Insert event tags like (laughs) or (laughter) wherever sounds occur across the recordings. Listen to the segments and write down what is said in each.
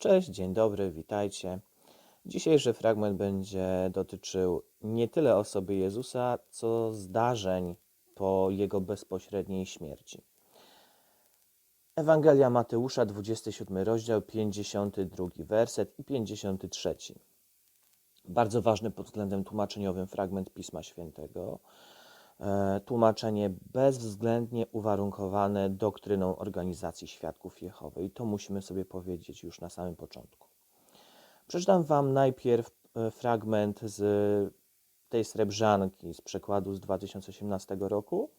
Cześć, dzień dobry, witajcie. Dzisiejszy fragment będzie dotyczył nie tyle osoby Jezusa, co zdarzeń po jego bezpośredniej śmierci. Ewangelia Mateusza, 27 rozdział, 52 werset i 53. Bardzo ważny pod względem tłumaczeniowym fragment Pisma Świętego. E, Tłumaczenie bezwzględnie uwarunkowane doktryną organizacji Świadków Jehowy. I to musimy sobie powiedzieć już na samym początku. Przeczytam Wam najpierw e, fragment z tej srebrzanki z przekładu z 2018 roku,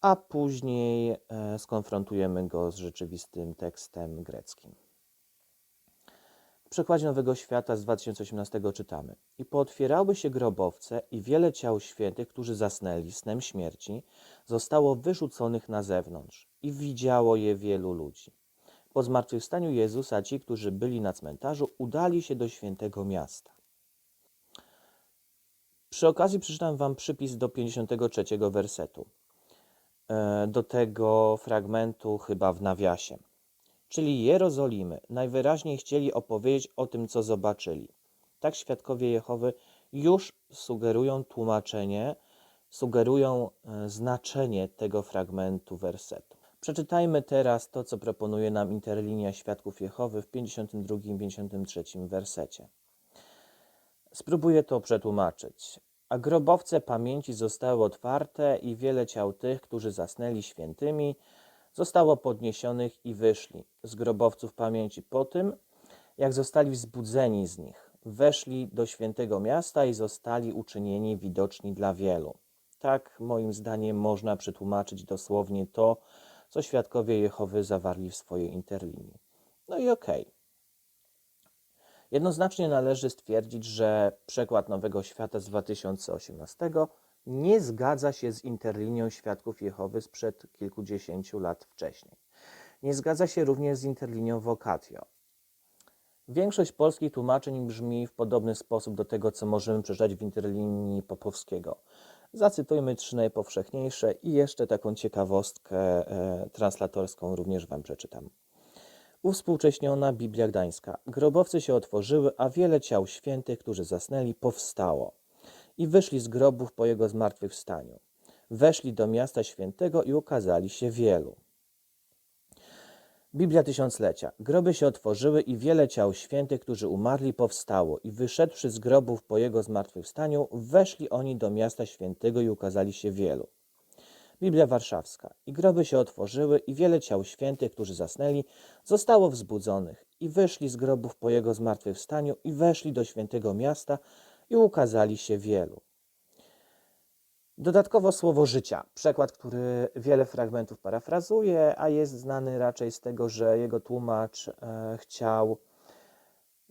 a później e, skonfrontujemy go z rzeczywistym tekstem greckim. W przekładzie Nowego Świata z 2018 czytamy: I pootwierały się grobowce, i wiele ciał świętych, którzy zasnęli snem śmierci, zostało wyrzuconych na zewnątrz, i widziało je wielu ludzi. Po zmartwychwstaniu Jezusa ci, którzy byli na cmentarzu, udali się do świętego miasta. Przy okazji przeczytam Wam przypis do 53 wersetu. E, Do tego fragmentu, chyba w nawiasie. Czyli Jerozolimy najwyraźniej chcieli opowiedzieć o tym, co zobaczyli. Tak świadkowie Jehowy już sugerują tłumaczenie, sugerują e, znaczenie tego fragmentu wersetu. Przeczytajmy teraz to, co proponuje nam interlinia świadków Jehowy w 52 i 53 wersecie. Spróbuję to przetłumaczyć. A grobowce pamięci zostały otwarte i wiele ciał tych, którzy zasnęli świętymi, zostało podniesionych i wyszli z grobowców pamięci po tym, jak zostali wzbudzeni z nich. Weszli do świętego miasta i zostali uczynieni widoczni dla wielu. Tak, moim zdaniem, można przetłumaczyć dosłownie to, co świadkowie Jehowy zawarli w swojej interlinii. No i okej. Jednoznacznie należy stwierdzić, że przekład Nowego Świata z 2018 nie zgadza się z interlinią świadków Jehowy sprzed kilkudziesięciu lat wcześniej. Nie zgadza się również z interlinią vocatio. Większość polskich tłumaczeń brzmi w podobny sposób do tego, co możemy przeczytać w interlinii Popowskiego. Zacytujmy trzy najpowszechniejsze i jeszcze taką ciekawostkę e, translatorską również Wam przeczytam. Uwspółcześniona Biblia Gdańska. Grobowce się otworzyły, a wiele ciał świętych, którzy zasnęli, powstało. I wyszli z grobów po jego zmartwychwstaniu. Weszli do miasta świętego i ukazali się wielu. Biblia Tysiąclecia. Groby się otworzyły i wiele ciał świętych, którzy umarli, powstało. I wyszedłszy z grobów po jego zmartwychwstaniu, weszli oni do miasta świętego i ukazali się wielu. Biblia Warszawska. I groby się otworzyły, i wiele ciał świętych, którzy zasnęli, zostało wzbudzonych, i wyszli z grobów po jego zmartwychwstaniu, i weszli do świętego miasta, i ukazali się wielu. Dodatkowo słowo życia, przekład, który wiele fragmentów parafrazuje, a jest znany raczej z tego, że jego tłumacz e, chciał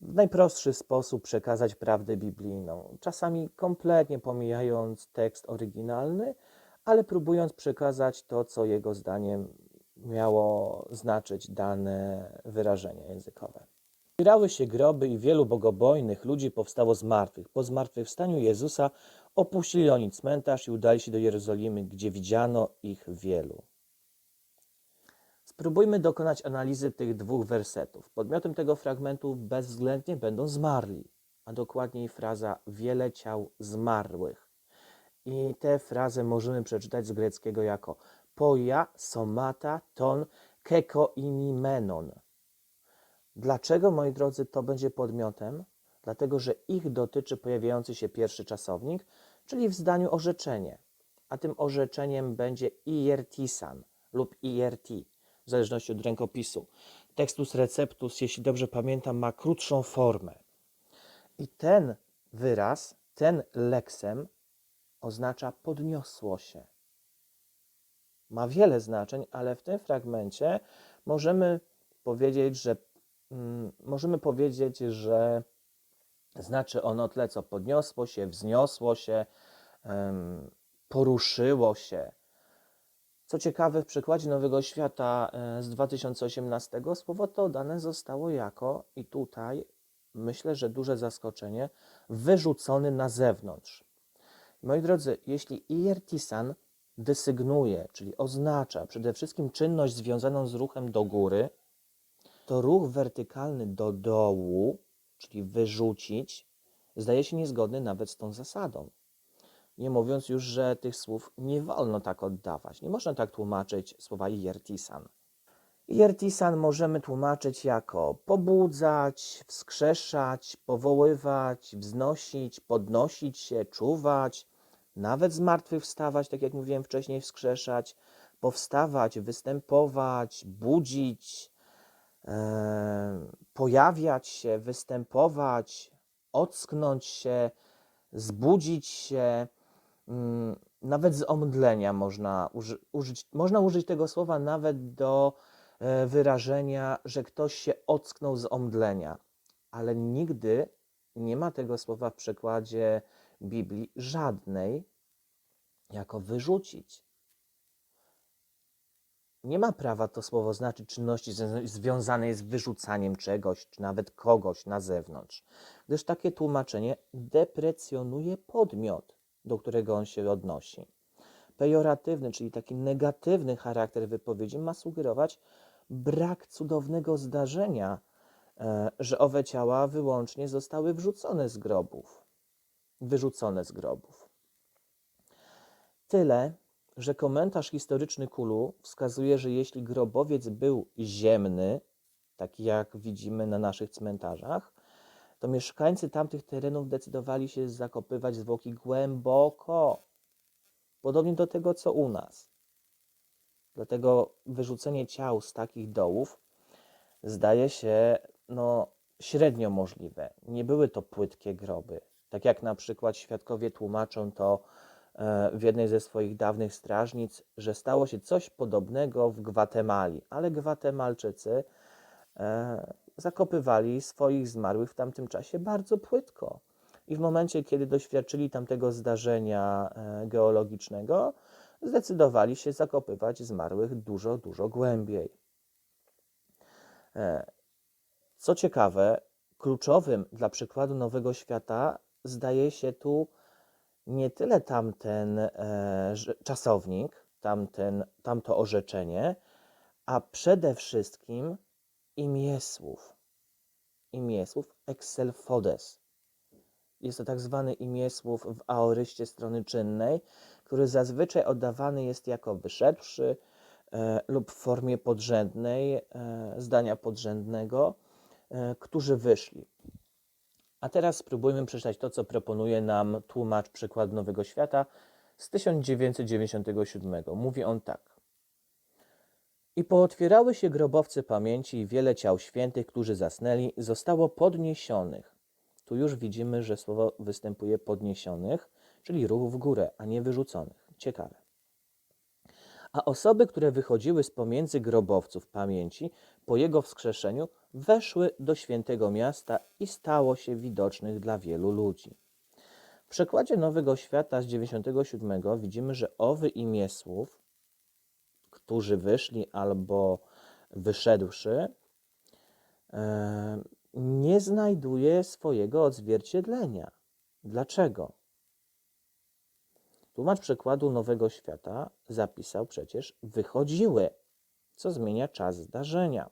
w najprostszy sposób przekazać prawdę biblijną, czasami kompletnie pomijając tekst oryginalny, ale próbując przekazać to, co jego zdaniem miało znaczyć dane wyrażenie językowe. Otwierały się groby i wielu bogobojnych ludzi powstało z martwych. Po zmartwychwstaniu Jezusa opuścili oni cmentarz i udali się do Jerozolimy, gdzie widziano ich wielu. Spróbujmy dokonać analizy tych dwóch wersetów. Podmiotem tego fragmentu bezwzględnie będą zmarli, a dokładniej fraza wiele ciał zmarłych. I tę frazę możemy przeczytać z greckiego jako poia, somata, ton, kekoinimenon. Dlaczego, moi drodzy, to będzie podmiotem? Dlatego, że ich dotyczy pojawiający się pierwszy czasownik, czyli w zdaniu orzeczenie. A tym orzeczeniem będzie iertisan lub iert, w zależności od rękopisu. Textus receptus, jeśli dobrze pamiętam, ma krótszą formę. I ten wyraz, ten leksem oznacza podniosło się. Ma wiele znaczeń, ale w tym fragmencie możemy powiedzieć, że możemy powiedzieć, że znaczy ono tyle, co podniosło się, wzniosło się, poruszyło się. Co ciekawe, w przykładzie Nowego Świata e, z 2018 słowo to dane zostało jako, i tutaj myślę, że duże zaskoczenie, wyrzucony na zewnątrz. Moi drodzy, jeśli iertisan desygnuje, czyli oznacza przede wszystkim czynność związaną z ruchem do góry, to ruch wertykalny do dołu, czyli wyrzucić, zdaje się niezgodny nawet z tą zasadą. Nie mówiąc już, że tych słów nie wolno tak oddawać. Nie można tak tłumaczyć słowa iertisan. Iertisan możemy tłumaczyć jako pobudzać, wskrzeszać, powoływać, wznosić, podnosić się, czuwać, nawet z martwych wstawać, tak jak mówiłem wcześniej, wskrzeszać, powstawać, występować, budzić, pojawiać się, występować, ocknąć się, zbudzić się, mm, nawet z omdlenia można uży, użyć, można użyć tego słowa nawet do e, wyrażenia, że ktoś się ocknął z omdlenia, ale nigdy nie ma tego słowa w przekładzie Biblii żadnej jako wyrzucić. Nie ma prawa to słowo znaczyć czynności związa- związanej z wyrzucaniem czegoś, czy nawet kogoś na zewnątrz, gdyż takie tłumaczenie deprecjonuje podmiot, do którego on się odnosi. Pejoratywny, czyli taki negatywny charakter wypowiedzi ma sugerować brak cudownego zdarzenia, e, że owe ciała wyłącznie zostały wrzucone z grobów, wyrzucone z grobów. Tyle, że komentarz historyczny Kulu wskazuje, że jeśli grobowiec był ziemny, taki jak widzimy na naszych cmentarzach, to mieszkańcy tamtych terenów decydowali się zakopywać zwłoki głęboko, podobnie do tego, co u nas. Dlatego wyrzucenie ciał z takich dołów zdaje się no, średnio możliwe. Nie były to płytkie groby. Tak jak na przykład świadkowie tłumaczą to w jednej ze swoich dawnych strażnic, że stało się coś podobnego w Gwatemali, ale Gwatemalczycy e, zakopywali swoich zmarłych w tamtym czasie bardzo płytko. I w momencie, kiedy doświadczyli tamtego zdarzenia e, geologicznego, zdecydowali się zakopywać zmarłych dużo, dużo głębiej. E, Co ciekawe, kluczowym dla przykładu Nowego Świata zdaje się tu nie tyle tamten e, czasownik, tamten, tamto orzeczenie, a przede wszystkim imię słów. Imię słów excelfodes. Jest to tak zwany imię słów w aoryście strony czynnej, który zazwyczaj oddawany jest jako wyszedłszy e, lub w formie podrzędnej, e, zdania podrzędnego, e, którzy wyszli. A teraz spróbujmy przeczytać to, co proponuje nam tłumacz przykładu Nowego Świata z 1997. Mówi on tak. I pootwierały się grobowce pamięci i wiele ciał świętych, którzy zasnęli, zostało podniesionych. Tu już widzimy, że słowo występuje podniesionych, czyli ruch w górę, a nie wyrzuconych. Ciekawe. A osoby, które wychodziły z pomiędzy grobowców pamięci po jego wskrzeszeniu, weszły do świętego miasta i stało się widocznych dla wielu ludzi. W przekładzie Nowego Świata z 97 widzimy, że owy imię słów, którzy wyszli albo wyszedłszy, e, nie znajduje swojego odzwierciedlenia. Dlaczego? Tłumacz przekładu Nowego Świata zapisał przecież wychodziły, co zmienia czas zdarzenia.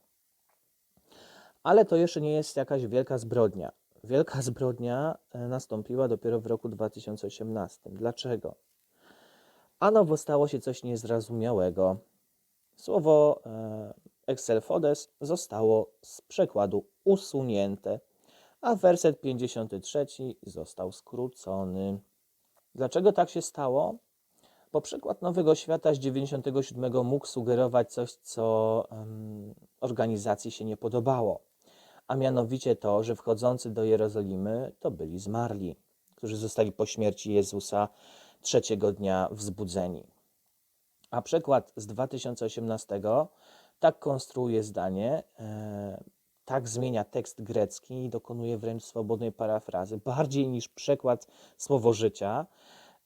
Ale to jeszcze nie jest jakaś wielka zbrodnia. Wielka (laughs) zbrodnia e, nastąpiła dopiero w roku 2018. Dlaczego? Ano, bo stało się coś niezrozumiałego. Słowo e, excelfodes zostało z przekładu usunięte, a werset 53 został skrócony. Dlaczego tak się stało? Bo przykład Nowego Świata z 97 mógł sugerować coś, co em, organizacji się nie podobało, a mianowicie to, że wchodzący do Jerozolimy to byli zmarli, którzy zostali po śmierci Jezusa trzeciego dnia wzbudzeni. A przykład z 2018 tak konstruuje zdanie, e, tak zmienia tekst grecki i dokonuje wręcz swobodnej parafrazy, bardziej niż przekład słowo życia,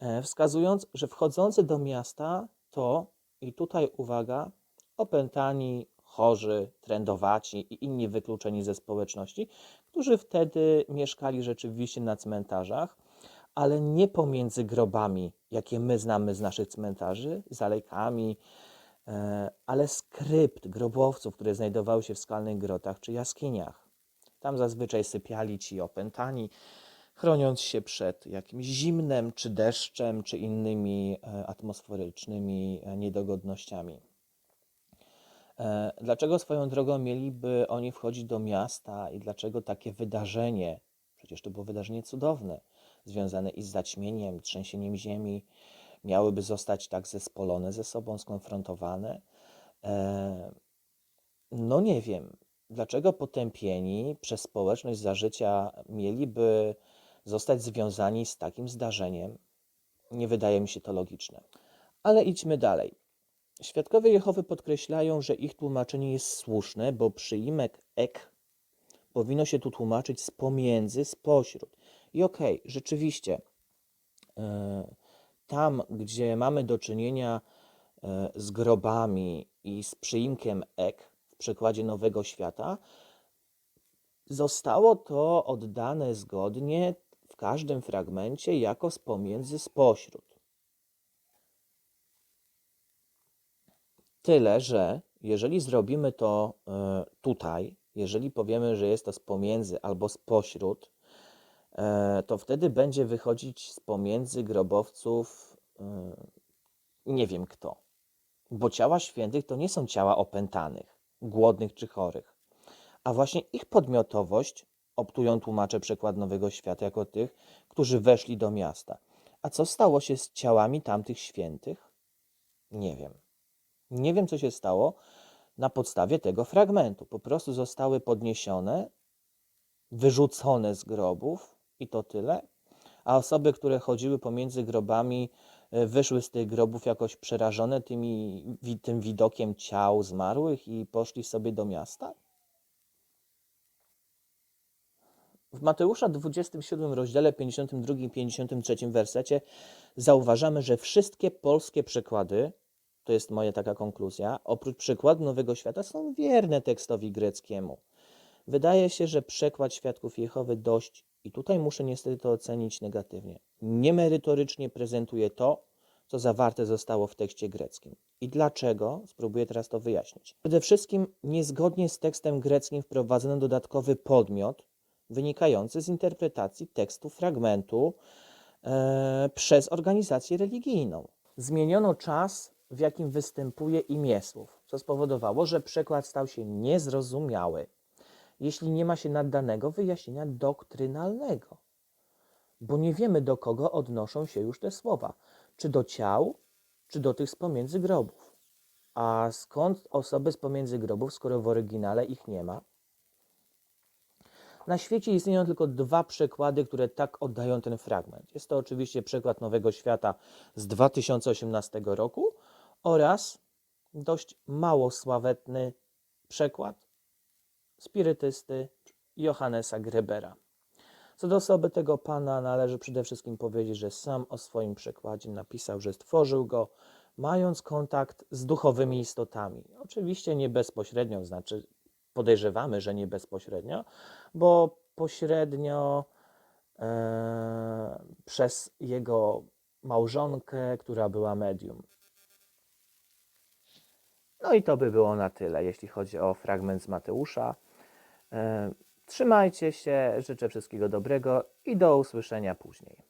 e, wskazując, że wchodzący do miasta to, i tutaj uwaga, opętani, chorzy, trędowaci i inni wykluczeni ze społeczności, którzy wtedy mieszkali rzeczywiście na cmentarzach, ale nie pomiędzy grobami, jakie my znamy z naszych cmentarzy, z alejkami, ale skrypt grobowców, które znajdowały się w skalnych grotach czy jaskiniach. Tam zazwyczaj sypiali ci opętani, chroniąc się przed jakimś zimnem, czy deszczem, czy innymi e, atmosferycznymi e, niedogodnościami. E, Dlaczego swoją drogą mieliby oni wchodzić do miasta i dlaczego takie wydarzenie, przecież to było wydarzenie cudowne, związane i z zaćmieniem, trzęsieniem ziemi, miałyby zostać tak zespolone ze sobą, skonfrontowane? E, No nie wiem, dlaczego potępieni przez społeczność za życia mieliby zostać związani z takim zdarzeniem? Nie wydaje mi się to logiczne. Ale idźmy dalej. Świadkowie Jehowy podkreślają, że ich tłumaczenie jest słuszne, bo przyimek ek powinno się tu tłumaczyć z pomiędzy, spośród. I okej, rzeczywiście, e, tam, gdzie mamy do czynienia e, z grobami i z przyimkiem ek w przykładzie Nowego Świata, zostało to oddane zgodnie w każdym fragmencie jako z pomiędzy, spośród. Tyle, że jeżeli zrobimy to e, tutaj, jeżeli powiemy, że jest to z pomiędzy albo spośród, to wtedy będzie wychodzić z pomiędzy grobowców e, nie wiem kto. Bo ciała świętych to nie są ciała opętanych, głodnych czy chorych, a właśnie ich podmiotowość optują tłumacze przekład Nowego Świata jako tych, którzy weszli do miasta. A co stało się z ciałami tamtych świętych? Nie wiem. Nie wiem, co się stało na podstawie tego fragmentu. Po prostu zostały podniesione, wyrzucone z grobów i to tyle. A osoby, które chodziły pomiędzy grobami, e, wyszły z tych grobów jakoś przerażone tymi, tym widokiem ciał zmarłych i poszli sobie do miasta? W Mateusza 27 rozdziale 52 i 53 wersecie zauważamy, że wszystkie polskie przekłady, to jest moja taka konkluzja, oprócz przykładu Nowego Świata są wierne tekstowi greckiemu. Wydaje się, że przekład Świadków Jehowy dość, i tutaj muszę niestety to ocenić negatywnie, niemerytorycznie prezentuje to, co zawarte zostało w tekście greckim. I dlaczego? Spróbuję teraz to wyjaśnić. Przede wszystkim niezgodnie z tekstem greckim wprowadzono dodatkowy podmiot wynikający z interpretacji tekstu fragmentu e, przez organizację religijną. Zmieniono czas, w jakim występuje imię słów, co spowodowało, że przekład stał się niezrozumiały, jeśli nie ma się naddanego wyjaśnienia doktrynalnego, bo nie wiemy, do kogo odnoszą się już te słowa, czy do ciał, czy do tych z pomiędzy grobów. A skąd osoby z pomiędzy grobów, skoro w oryginale ich nie ma? Na świecie istnieją tylko dwa przekłady, które tak oddają ten fragment. Jest to oczywiście przekład Nowego Świata z 2018 roku oraz dość mało sławetny przekład spirytysty Johannesa Grebera. Co do osoby tego pana, należy przede wszystkim powiedzieć, że sam o swoim przekładzie napisał, że stworzył go mając kontakt z duchowymi istotami. Oczywiście nie bezpośrednio, znaczy podejrzewamy, że nie bezpośrednio, bo pośrednio e, przez jego małżonkę, która była medium. No i to by było na tyle, jeśli chodzi o fragment z Mateusza. E, Trzymajcie się, życzę wszystkiego dobrego i do usłyszenia później.